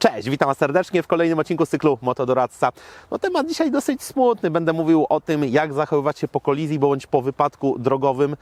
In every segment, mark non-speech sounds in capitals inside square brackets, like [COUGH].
Cześć, witam serdecznie w kolejnym odcinku cyklu Motodoradca. No temat dzisiaj dosyć smutny. Będę mówił o tym, jak zachowywać się po kolizji bądź po wypadku drogowym,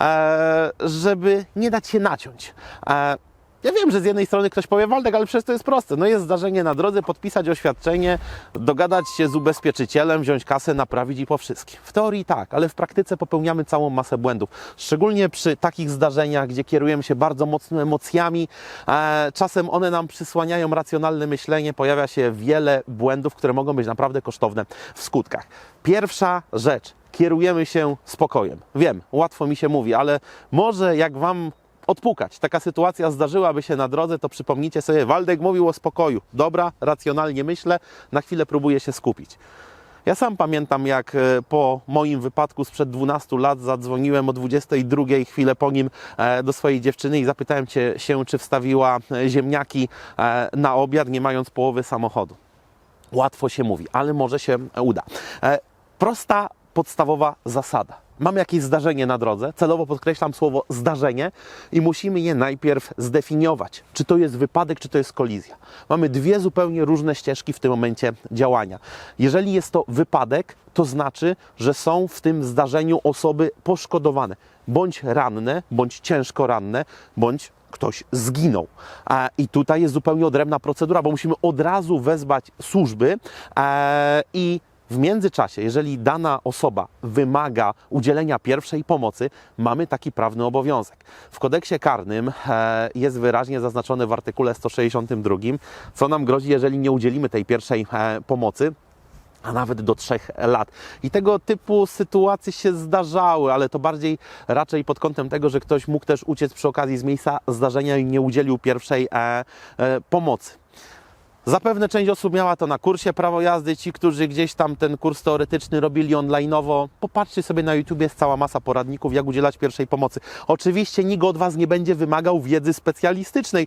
e, żeby nie dać się naciąć. Ja wiem, że z jednej strony ktoś powie, Waldek, ale przecież to jest proste. No jest zdarzenie na drodze, podpisać oświadczenie, dogadać się z ubezpieczycielem, wziąć kasę, naprawić i po wszystkim. W teorii tak, ale w praktyce popełniamy całą masę błędów. Szczególnie przy takich zdarzeniach, gdzie kierujemy się bardzo mocno emocjami, e, czasem one nam przysłaniają racjonalne myślenie, pojawia się wiele błędów, które mogą być naprawdę kosztowne w skutkach. Pierwsza rzecz, kierujemy się spokojem. Wiem, łatwo mi się mówi, ale może jak Wam odpukać. Taka sytuacja zdarzyłaby się na drodze, to przypomnijcie sobie, Waldek mówił o spokoju. Dobra, racjonalnie myślę, na chwilę próbuję się skupić. Ja sam pamiętam, jak e, po moim wypadku sprzed 12 lat zadzwoniłem o 22 chwilę po nim e, do swojej dziewczyny i zapytałem cię się, czy wstawiła e, ziemniaki na obiad, nie mając połowy samochodu. Łatwo się mówi, ale może się uda. Prosta, podstawowa zasada. Mamy jakieś zdarzenie na drodze, celowo podkreślam słowo zdarzenie i musimy je najpierw zdefiniować. Czy to jest wypadek, czy to jest kolizja. Mamy dwie zupełnie różne ścieżki w tym momencie działania. Jeżeli jest to wypadek, to znaczy, że są w tym zdarzeniu osoby poszkodowane, bądź ranne, bądź ciężko ranne, bądź ktoś zginął. I tutaj jest zupełnie odrębna procedura, bo musimy od razu wezwać służby e, i w międzyczasie, jeżeli dana osoba wymaga udzielenia pierwszej pomocy, mamy taki prawny obowiązek. W kodeksie karnym e, jest wyraźnie zaznaczone w artykule 162, co nam grozi, jeżeli nie udzielimy tej pierwszej e, pomocy a nawet do trzech lat. I tego typu sytuacje się zdarzały, ale to bardziej raczej pod kątem tego, że ktoś mógł też uciec przy okazji z miejsca zdarzenia i nie udzielił pierwszej e, e, pomocy. Zapewne część osób miała to na kursie prawo jazdy. Ci, którzy gdzieś tam ten kurs teoretyczny robili onlineowo, popatrzcie sobie na YouTube, jest cała masa poradników, jak udzielać pierwszej pomocy. Oczywiście nikt od Was nie będzie wymagał wiedzy specjalistycznej,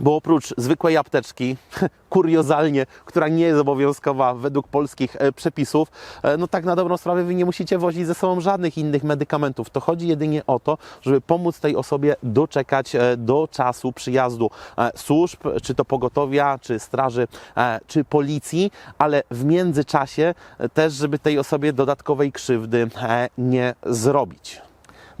bo oprócz zwykłej apteczki, [LAUGHS] kuriozalnie, która nie jest obowiązkowa według polskich e, przepisów, e, no tak na dobrą sprawę wy nie musicie wozić ze sobą żadnych innych medykamentów. To chodzi jedynie o to, żeby pomóc tej osobie doczekać e, do czasu przyjazdu służb, czy to pogotowia, czy straży, czy policji, ale w międzyczasie też, żeby tej osobie dodatkowej krzywdy nie zrobić.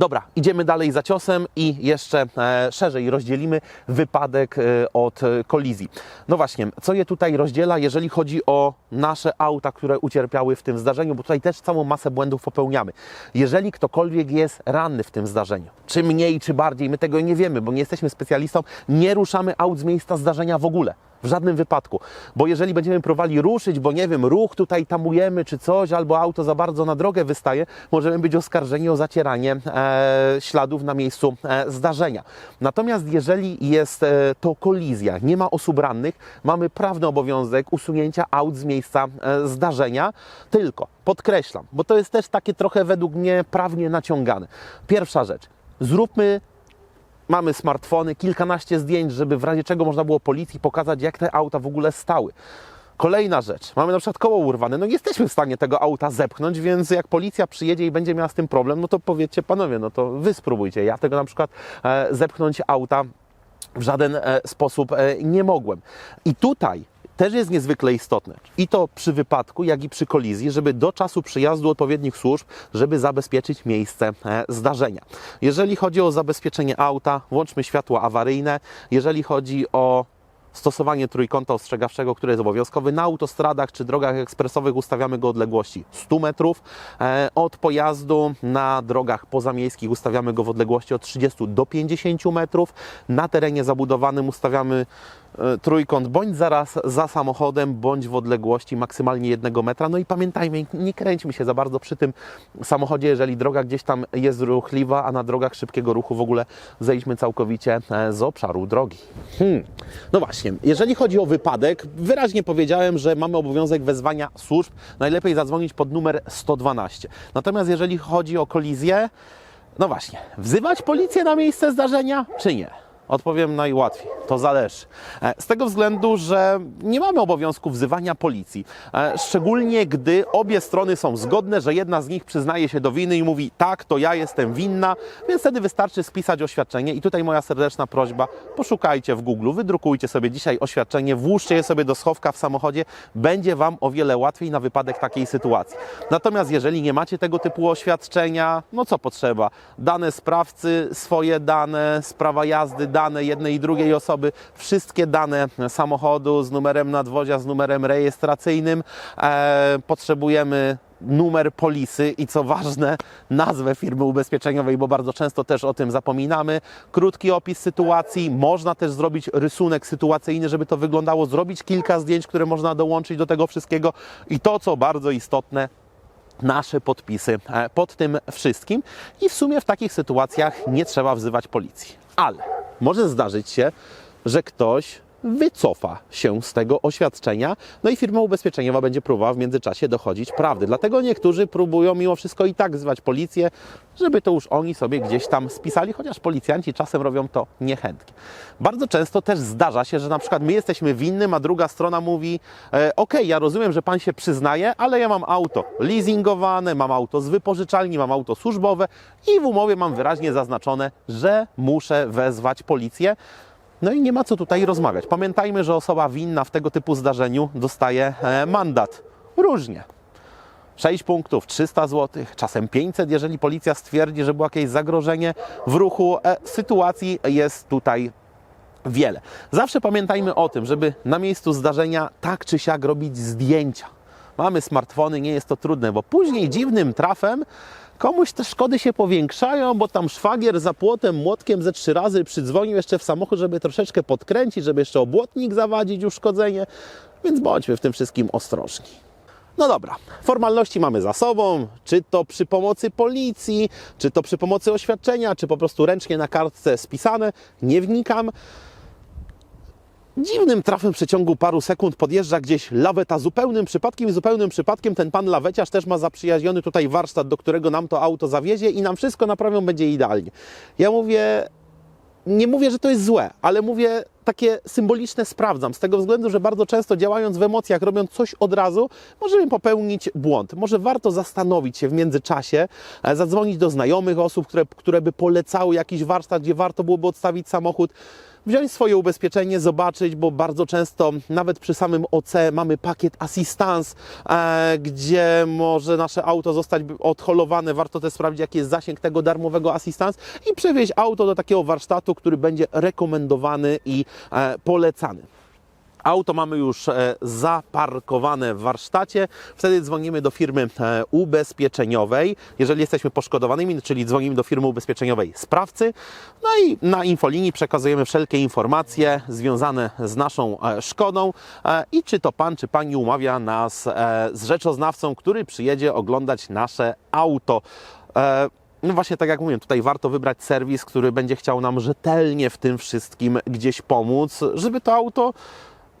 Dobra, idziemy dalej za ciosem i jeszcze e, szerzej rozdzielimy wypadek e, od kolizji. No właśnie, co je tutaj rozdziela, jeżeli chodzi o nasze auta, które ucierpiały w tym zdarzeniu, bo tutaj też całą masę błędów popełniamy. Jeżeli ktokolwiek jest ranny w tym zdarzeniu, czy mniej, czy bardziej, my tego nie wiemy, bo nie jesteśmy specjalistą, nie ruszamy aut z miejsca zdarzenia w ogóle. W żadnym wypadku. Bo jeżeli będziemy próbowali ruszyć, bo nie wiem, ruch tutaj tamujemy czy coś, albo auto za bardzo na drogę wystaje, możemy być oskarżeni o zacieranie e, śladów na miejscu e, zdarzenia. Natomiast jeżeli jest e, to kolizja, nie ma osób rannych, mamy prawny obowiązek usunięcia aut z miejsca e, zdarzenia, tylko podkreślam, bo to jest też takie trochę według mnie prawnie naciągane. Pierwsza rzecz, zróbmy mamy smartfony, kilkanaście zdjęć, żeby w razie czego można było policji pokazać, jak te auta w ogóle stały. Kolejna rzecz, mamy na przykład koło urwane, no nie jesteśmy w stanie tego auta zepchnąć, więc jak policja przyjedzie i będzie miała z tym problem, no to powiedzcie panowie, no to wy spróbujcie. Ja tego na przykład e, zepchnąć auta w żaden e, sposób e, nie mogłem. I tutaj też jest niezwykle istotne. I to przy wypadku, jak i przy kolizji, żeby do czasu przyjazdu odpowiednich służb, żeby zabezpieczyć miejsce e, zdarzenia. Jeżeli chodzi o zabezpieczenie auta, włączmy światła awaryjne. Jeżeli chodzi o stosowanie trójkąta ostrzegawczego, które jest obowiązkowy. Na autostradach czy drogach ekspresowych ustawiamy go odległości 100 metrów. E, Od pojazdu na drogach pozamiejskich ustawiamy go w odległości od 30 do 50 metrów. Na terenie zabudowanym ustawiamy trójkąt bądź zaraz za samochodem, bądź w odległości maksymalnie jednego metra. No i pamiętajmy, nie kręćmy się za bardzo przy tym samochodzie, jeżeli droga gdzieś tam jest ruchliwa, a na drogach szybkiego ruchu w ogóle zejdźmy całkowicie e, z obszaru drogi. Hmm. No właśnie, jeżeli chodzi o wypadek, wyraźnie powiedziałem, że mamy obowiązek wezwania służb. Najlepiej zadzwonić pod numer 112. Natomiast jeżeli chodzi o kolizję, no właśnie, wzywać policję na miejsce zdarzenia, czy nie? Odpowiem najłatwiej. To zależy. E, Z tego względu, że nie mamy obowiązku wzywania policji. E, Szczególnie gdy obie strony są zgodne, że jedna z nich przyznaje się do winy i mówi tak, to ja jestem winna, więc wtedy wystarczy spisać oświadczenie. I tutaj moja serdeczna prośba, poszukajcie w Google, wydrukujcie sobie dzisiaj oświadczenie, włóżcie je sobie do schowka w samochodzie, będzie Wam o wiele łatwiej na wypadek takiej sytuacji. Natomiast jeżeli nie macie tego typu oświadczenia, no co potrzeba? Dane sprawcy, swoje dane, sprawa jazdy, dane jednej i drugiej osoby, wszystkie dane samochodu z numerem nadwozia, z numerem rejestracyjnym. E, potrzebujemy numer polisy i co ważne, nazwę firmy ubezpieczeniowej, bo bardzo często też o tym zapominamy. Krótki opis sytuacji, można też zrobić rysunek sytuacyjny, żeby to wyglądało, zrobić kilka zdjęć, które można dołączyć do tego wszystkiego i to, co bardzo istotne, nasze podpisy e, pod tym wszystkim i w sumie w takich sytuacjach nie trzeba wzywać policji. Ale może zdarzyć się, że ktoś wycofa się z tego oświadczenia, no i firma ubezpieczeniowa będzie próbowała w międzyczasie dochodzić prawdy. Dlatego niektórzy próbują mimo wszystko i tak wzywać policję, żeby to już oni sobie gdzieś tam spisali, chociaż policjanci czasem robią to niechętnie. Bardzo często też zdarza się, że na przykład my jesteśmy winnym, a druga strona mówi: e, OK, ja rozumiem, że pan się przyznaje, ale ja mam auto leasingowane, mam auto z wypożyczalni, mam auto służbowe i w umowie mam wyraźnie zaznaczone, że muszę wezwać policję. No i nie ma co tutaj rozmawiać. Pamiętajmy, że osoba winna w tego typu zdarzeniu dostaje e, mandat. Różnie. 6 punktów, 300 zł, czasem 500, jeżeli policja stwierdzi, że było jakieś zagrożenie w ruchu. E, sytuacji jest tutaj wiele. Zawsze pamiętajmy o tym, żeby na miejscu zdarzenia tak czy siak robić zdjęcia. Mamy smartfony, nie jest to trudne, bo później dziwnym trafem komuś te szkody się powiększają, bo tam szwagier za płotem, młotkiem ze trzy razy przydzwonił jeszcze w samochód, żeby troszeczkę podkręcić, żeby jeszcze obłotnik zawadzić, uszkodzenie, więc bądźmy w tym wszystkim ostrożni. No dobra, formalności mamy za sobą, czy to przy pomocy policji, czy to przy pomocy oświadczenia, czy po prostu ręcznie na kartce spisane, nie wnikam. Dziwnym trafem przeciągu paru sekund podjeżdża gdzieś laweta zupełnym przypadkiem zupełnym przypadkiem ten pan laweciarz też ma zaprzyjaźniony tutaj warsztat, do którego nam to auto zawiezie i nam wszystko naprawią, będzie idealnie. Ja mówię, nie mówię, że to jest złe, ale mówię takie symboliczne sprawdzam, z tego względu, że bardzo często działając w emocjach, robiąc coś od razu, możemy popełnić błąd. Może warto zastanowić się w międzyczasie, e, zadzwonić do znajomych osób, które, które by polecały jakiś warsztat, gdzie warto byłoby odstawić samochód, wziąć swoje ubezpieczenie, zobaczyć, bo bardzo często nawet przy samym OC mamy pakiet assistance, e, gdzie może nasze auto zostać odholowane. Warto też sprawdzić, jaki jest zasięg tego darmowego assistance i przewieźć auto do takiego warsztatu, który będzie rekomendowany i e, polecany. Auto mamy już e, zaparkowane w warsztacie. Wtedy dzwonimy do firmy e, ubezpieczeniowej, jeżeli jesteśmy poszkodowanymi, czyli dzwonimy do firmy ubezpieczeniowej sprawcy. No i na infolinii przekazujemy wszelkie informacje związane z naszą e, szkodą i czy to pan, czy pani umawia nas z rzeczoznawcą, który przyjedzie oglądać nasze auto. No właśnie tak jak mówiłem, tutaj warto wybrać serwis, który będzie chciał nam rzetelnie w tym wszystkim gdzieś pomóc, żeby to auto,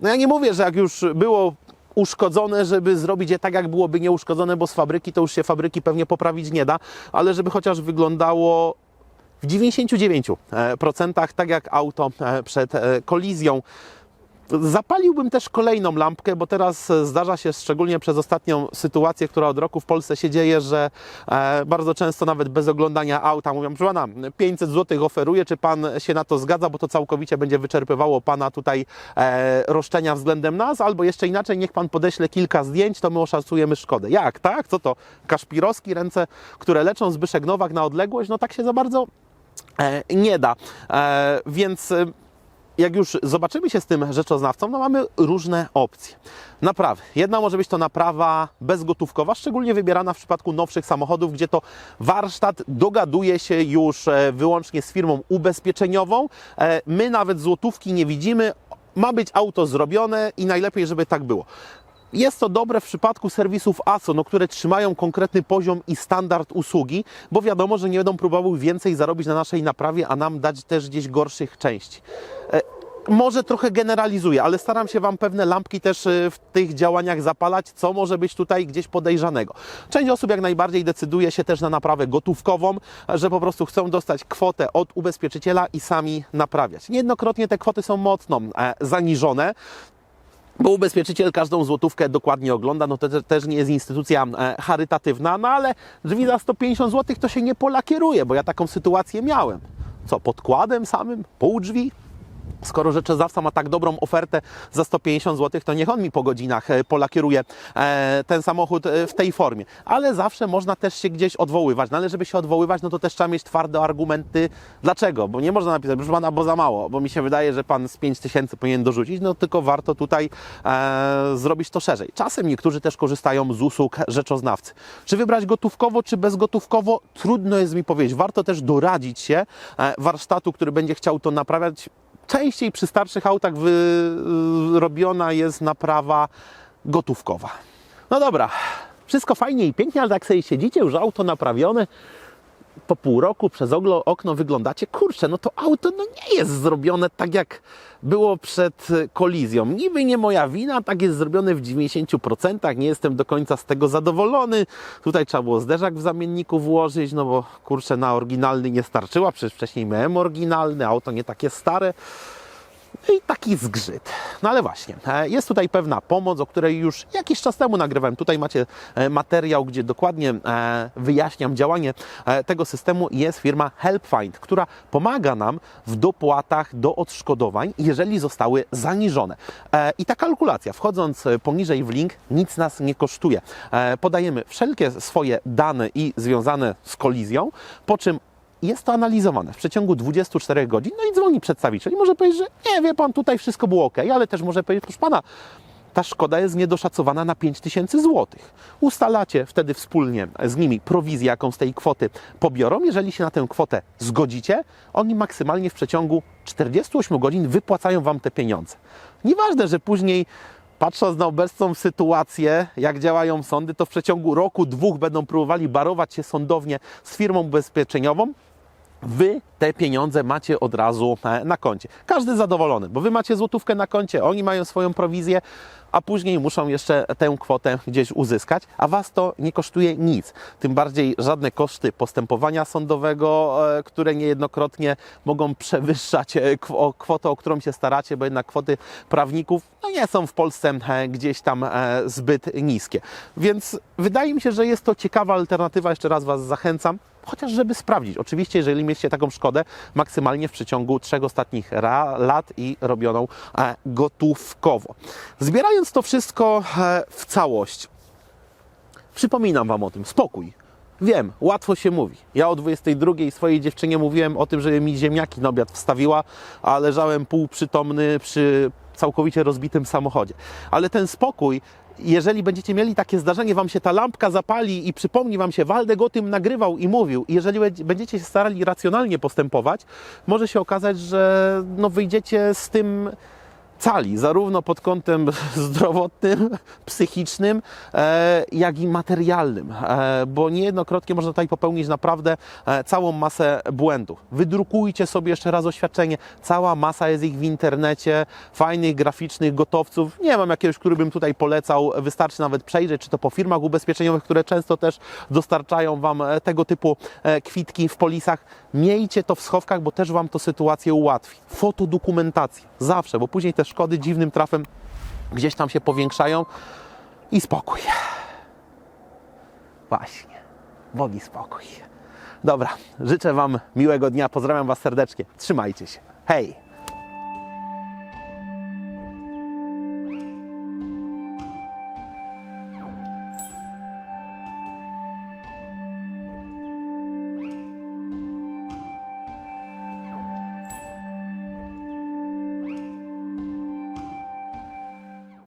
no ja nie mówię, że jak już było uszkodzone, żeby zrobić je tak, jak byłoby nieuszkodzone, bo z fabryki to już się fabryki pewnie poprawić nie da, ale żeby chociaż wyglądało w 99% tak jak auto e, przed e, kolizją. Zapaliłbym też kolejną lampkę, bo teraz e, zdarza się, szczególnie przez ostatnią sytuację, która od roku w Polsce się dzieje, że e, bardzo często nawet bez oglądania auta mówią, proszę pana, 500 zł oferuję, czy pan się na to zgadza, bo to całkowicie będzie wyczerpywało pana tutaj e, roszczenia względem nas, albo jeszcze inaczej, niech pan podeśle kilka zdjęć, to my oszacujemy szkodę. Jak, tak? Co to? Kaszpirowski, ręce, które leczą Zbyszek Nowak na odległość? No tak się za bardzo nie da. Więc jak już zobaczymy się z tym rzeczoznawcą, no mamy różne opcje. Naprawy. Jedna może być to naprawa bezgotówkowa, szczególnie wybierana w przypadku nowszych samochodów, gdzie to warsztat dogaduje się już e, wyłącznie z firmą ubezpieczeniową. E, My nawet złotówki nie widzimy. Ma być auto zrobione i najlepiej, żeby tak było. Jest to dobre w przypadku serwisów ASO, no, które trzymają konkretny poziom i standard usługi, bo wiadomo, że nie będą próbowały więcej zarobić na naszej naprawie, a nam dać też gdzieś gorszych części. E, może trochę generalizuję, ale staram się Wam pewne lampki też y, w tych działaniach zapalać, co może być tutaj gdzieś podejrzanego. Część osób jak najbardziej decyduje się też na naprawę gotówkową, że po prostu chcą dostać kwotę od ubezpieczyciela i sami naprawiać. Niejednokrotnie te kwoty są mocno e, zaniżone. Bo ubezpieczyciel każdą złotówkę dokładnie ogląda, no to te, też nie jest instytucja e, charytatywna, no ale drzwi za 150 zł to się nie polakieruje, bo ja taką sytuację miałem. Co, podkładem samym? Pół drzwi? Skoro rzeczoznawca ma tak dobrą ofertę za 150 zł, to niech on mi po godzinach e, polakieruje e, ten samochód e, w tej formie. Ale zawsze można też się gdzieś odwoływać. No ale żeby się odwoływać, no to też trzeba mieć twarde argumenty. Dlaczego? Bo nie można napisać, proszę pana, bo za mało, bo mi się wydaje, że pan z 5 tysięcy powinien dorzucić, no tylko warto tutaj e, zrobić to szerzej. Czasem niektórzy też korzystają z usług rzeczoznawcy. Czy wybrać gotówkowo, czy bezgotówkowo? Trudno jest mi powiedzieć. Warto też doradzić się warsztatu, który będzie chciał to naprawiać częściej przy starszych autach wy, robiona jest naprawa gotówkowa. No dobra, wszystko fajnie i pięknie, ale tak sobie siedzicie, już auto naprawione, po pół roku przez okno wyglądacie, kurczę, no to auto no nie jest zrobione tak jak było przed y, kolizją. Niby nie moja wina, tak jest zrobione w 90%, nie jestem do końca z tego zadowolony. Tutaj trzeba było zderzak w zamienniku włożyć, no bo kurczę, na oryginalny nie starczyła, przecież wcześniej miałem oryginalny, auto nie takie stare. I taki zgrzyt. No ale właśnie, e, jest tutaj pewna pomoc, o której już jakiś czas temu nagrywałem. Tutaj macie e, materiał, gdzie dokładnie e, wyjaśniam działanie tego systemu. Jest firma HelpFind, która pomaga nam w dopłatach do odszkodowań, jeżeli zostały zaniżone. I ta kalkulacja, wchodząc poniżej w link, nic nas nie kosztuje. Podajemy wszelkie swoje dane i związane z kolizją, po czym jest to analizowane w przeciągu 24 godzin, no i dzwoni przedstawiciel i może powiedzieć, że nie, wie pan, tutaj wszystko było ok, ale też może powiedzieć, proszę pana, ta szkoda jest niedoszacowana na 5000 zł. Ustalacie wtedy wspólnie z nimi prowizję, jaką z tej kwoty pobiorą. Jeżeli się na tę kwotę zgodzicie, oni maksymalnie w przeciągu 48 godzin wypłacają Wam te pieniądze. Nieważne, że później Patrząc na obecną sytuację, jak działają sądy, to w przeciągu roku, dwóch będą próbowali barować się sądownie z firmą ubezpieczeniową, Wy te pieniądze macie od razu e, na koncie. Każdy zadowolony, bo Wy macie złotówkę na koncie, oni mają swoją prowizję, a później muszą jeszcze tę kwotę gdzieś uzyskać, a Was to nie kosztuje nic. Tym bardziej żadne koszty postępowania sądowego, e, które niejednokrotnie mogą przewyższać e, kwotę, o którą się staracie, bo jednak kwoty prawników no nie są w Polsce gdzieś tam zbyt niskie. Więc wydaje mi się, że jest to ciekawa alternatywa. Jeszcze raz Was zachęcam chociaż żeby sprawdzić. Oczywiście, jeżeli mieliście taką szkodę, maksymalnie w przeciągu trzech ostatnich lat i robioną e, gotówkowo. Zbierając to wszystko e, w całość, przypominam Wam o tym, spokój. Wiem, łatwo się mówi. Ja o 22 swojej dziewczynie mówiłem o tym, żeby mi ziemniaki na obiad wstawiła, a leżałem półprzytomny przy całkowicie rozbitym samochodzie. Ale ten spokój, jeżeli będziecie mieli takie zdarzenie, Wam się ta lampka zapali i przypomni Wam się, Waldek o tym nagrywał i mówił, i jeżeli będzie- będziecie się starali racjonalnie postępować, może się okazać, że no, wyjdziecie z tym cali, zarówno pod kątem [LAUGHS] zdrowotnym, psychicznym, e, jak i materialnym, e, bo niejednokrotnie można tutaj popełnić naprawdę e, całą masę błędów. Wydrukujcie sobie jeszcze raz oświadczenie, cała masa jest ich w internecie, fajnych, graficznych gotowców. Nie mam jakiegoś, który bym tutaj polecał, wystarczy nawet przejrzeć, czy to po firmach ubezpieczeniowych, które często też dostarczają Wam tego typu kwitki w polisach. Miejcie to w schowkach, bo też Wam to sytuację ułatwi. Fotodokumentacja, zawsze, bo później te szkody dziwnym trafem gdzieś tam się powiększają i spokój. Właśnie, Bogi spokój. Dobra, życzę Wam miłego dnia, pozdrawiam Was serdecznie, trzymajcie się. Hej!